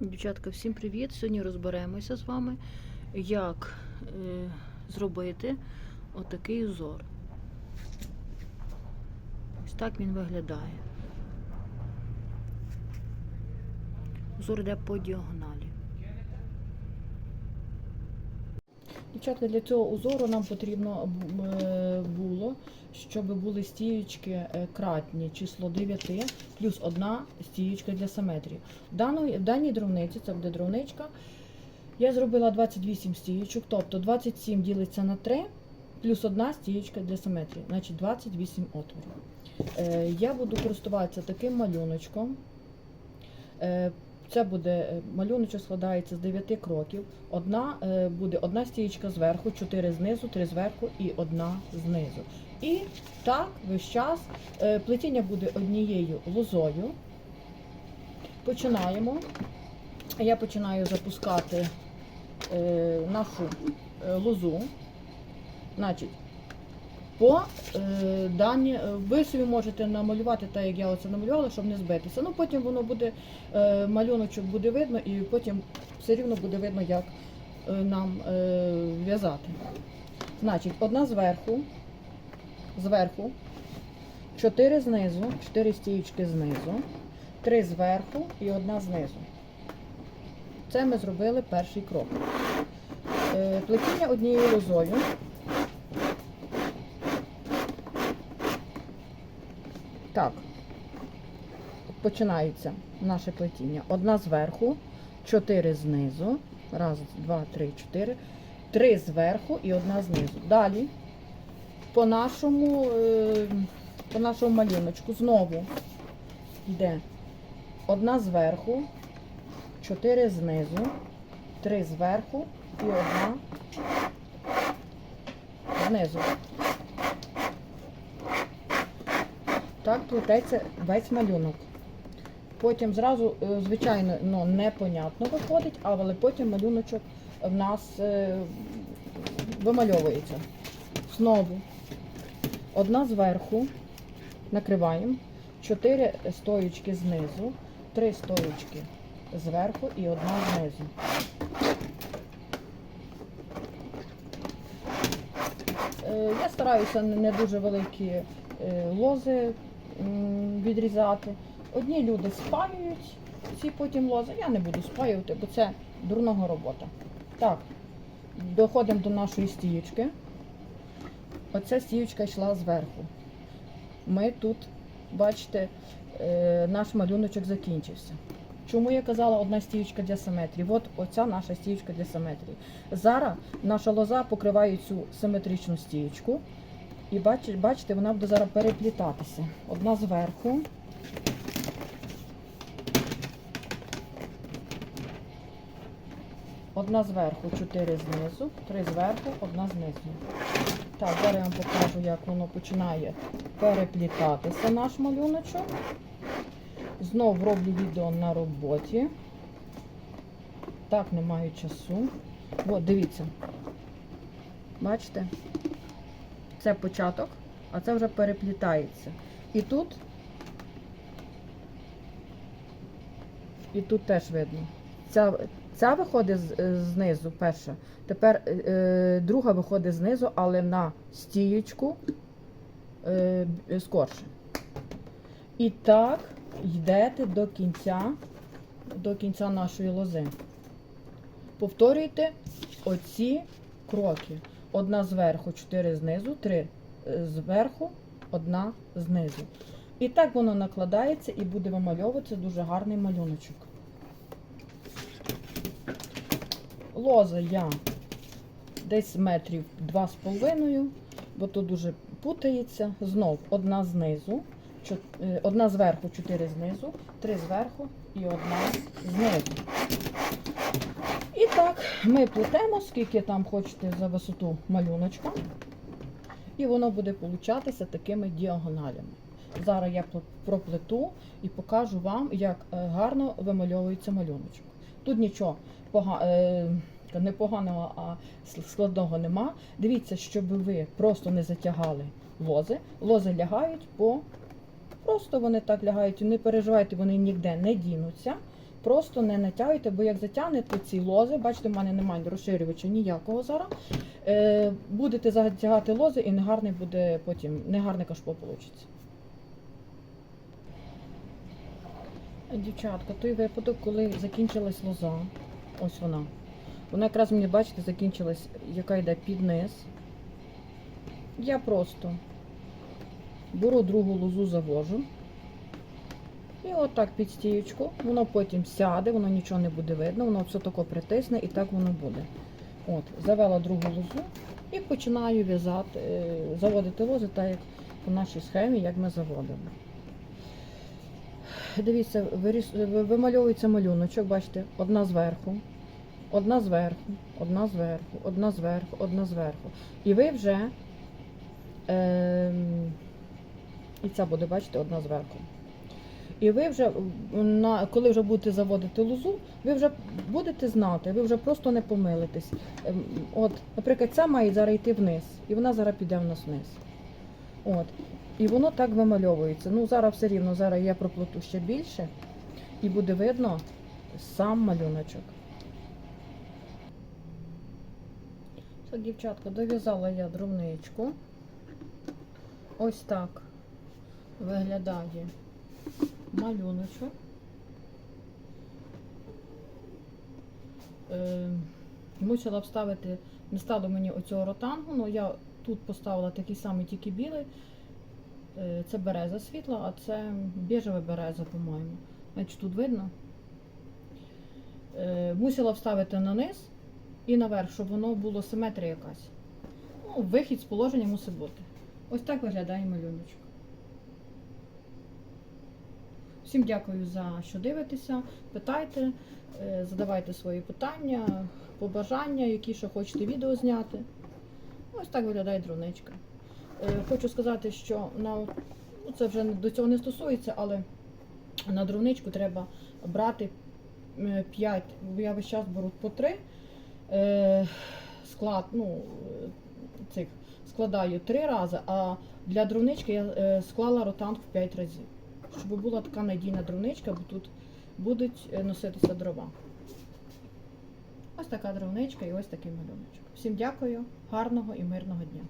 Дівчатка, всім привіт! Сьогодні розберемося з вами, як е, зробити отакий узор. Ось так він виглядає. Узор йде по діагоналі. Дівчатка, для цього узору нам потрібно е, було, щоб були стіючки е, кратні, число 9, плюс одна стіючка для симетрії. В даній дровниці, це буде дровничка, я зробила 28 стіючок, тобто 27 ділиться на 3, плюс одна стіючка для симетрії, значить 28 отворів. Е, Я буду користуватися таким малюночком. Це буде е, малюночок складається з 9 кроків. Одна е, буде одна стієчка зверху, 4 знизу, 3 зверху і одна знизу. І так весь час е, плетіння буде однією лозою. Починаємо. Я починаю запускати нашу лозу. Значить, по е, дані, е, ви собі можете намалювати так, як я оце намалювала, щоб не збитися. Ну потім воно буде, е, малюночок буде видно, і потім все рівно буде видно, як е, нам е, в'язати. Значить, одна зверху, зверху, чотири знизу, чотири стіючки знизу, три зверху і одна знизу. Це ми зробили перший крок. Е, Плетіння однією лозою. Так, починається наше плетіння. Одна зверху, чотири знизу. Раз, два, три, чотири. Три зверху і одна знизу. Далі по нашому, е, по нашому малюночку знову йде одна зверху, чотири знизу, три зверху і одна знизу. Так плететься весь малюнок. Потім зразу, е, звичайно, ну, непонятно виходить, але потім малюночок в нас е, вимальовується. Знову одна зверху накриваємо, чотири стоючки знизу, три стоючки зверху і одна знизу. Е, Я стараюся не дуже великі е, лози відрізати. Одні люди спаюють ці потім лози. Я не буду спаювати, бо це дурного робота. Так, доходимо до нашої стіючки. Оця стіючка йшла зверху. Ми тут, бачите, е, наш малюночок закінчився. Чому я казала одна стіючка для симетрії? От оця наша стіючка для симетрії. Зараз наша лоза покриває цю симетричну стіючку. І бачите, вона буде зараз переплітатися. Одна зверху. Одна зверху, чотири знизу, три зверху, одна знизу. Так, зараз я вам покажу, як воно починає переплітатися наш малюночок. Знов роблю відео на роботі. Так, не маю часу. От, дивіться. Бачите? Це початок, а це вже переплітається. І тут, і тут теж видно. Ця, ця виходить е, знизу, перша. Тепер е, е, друга виходить знизу, але на стіючку е, скорше. І так йдете до кінця, до кінця нашої лози. Повторюйте оці кроки. Одна зверху, чотири знизу, три е, зверху, одна знизу. І так воно накладається і буде вимальовуватися дуже гарний малюночок. Лоза я десь метрів два з половиною, бо тут дуже путається. Знов одна знизу, е, одна зверху, чотири знизу, три зверху і одна знизу. Так, ми плетемо, скільки там хочете за висоту малюночка. І воно буде получатися такими діагоналями. Зараз я пл- проплету і покажу вам, як е, гарно вимальовується малюночок. Тут нічого е, не поганого, а складного нема. Дивіться, щоб ви просто не затягали лози. Лози лягають по. Просто вони так лягають, не переживайте, вони ніде не дінуться. Просто не натягуйте, бо як затягнете ці лози, бачите, в мене немає розширювача ніякого зараз. Е, будете затягати лози і негарний буде потім, негарне кашпо вийде. Дівчатка, той випадок, коли закінчилась лоза, ось вона. Вона якраз мені, бачите, закінчилась, яка йде під низ. Я просто беру другу лозу, завожу. І отак під стіючку. Воно потім сяде, воно нічого не буде видно, воно все тако притисне і так воно буде. От, завела другу лозу і починаю в'язати, е, заводити лози, так як по нашій схемі, як ми заводимо. Дивіться, вимальовується малюночок, бачите, одна зверху, одна зверху, одна зверху, одна зверху, одна зверху. І ви вже, ем, і ця буде, бачите, одна зверху. І ви вже, на, коли вже будете заводити лозу, ви вже будете знати, ви вже просто не помилитесь. Ем, От, наприклад, ця має зараз йти вниз, і вона зараз піде в нас вниз. От. І воно так вимальовується. Ну, зараз все рівно, зараз я проплету ще більше, і буде видно сам малюночок. Так, дівчатка, дов'язала я дровничку. Ось так виглядає малюночок. Е, мусила вставити, не стало мені оцього ротангу, але я тут поставила такий самий, тільки білий. Е, Це береза світла, а це біжева береза, по-моєму. Значить, тут видно. Е, Мусила вставити на низ і наверх, щоб воно було симетрія якась. Ну, вихід з положення мусить бути. Ось так виглядає малюночок. Всім дякую за що дивитеся. Питайте, е, задавайте свої питання, побажання, які ще хочете відео зняти. Ось так виглядає дровничка. Е, Хочу сказати, що на ну, це вже до цього не стосується, але на дровничку треба брати 5, бо я весь час беру по 3 склад, ну, е, цих складаю 3 рази, а для дровнички я е, склала ротанг в 5 разів. Щоб була така надійна дровничка, бо тут будуть е, носитися дрова. Ось така дровничка і ось такий малюночок. Всім дякую, гарного і мирного дня.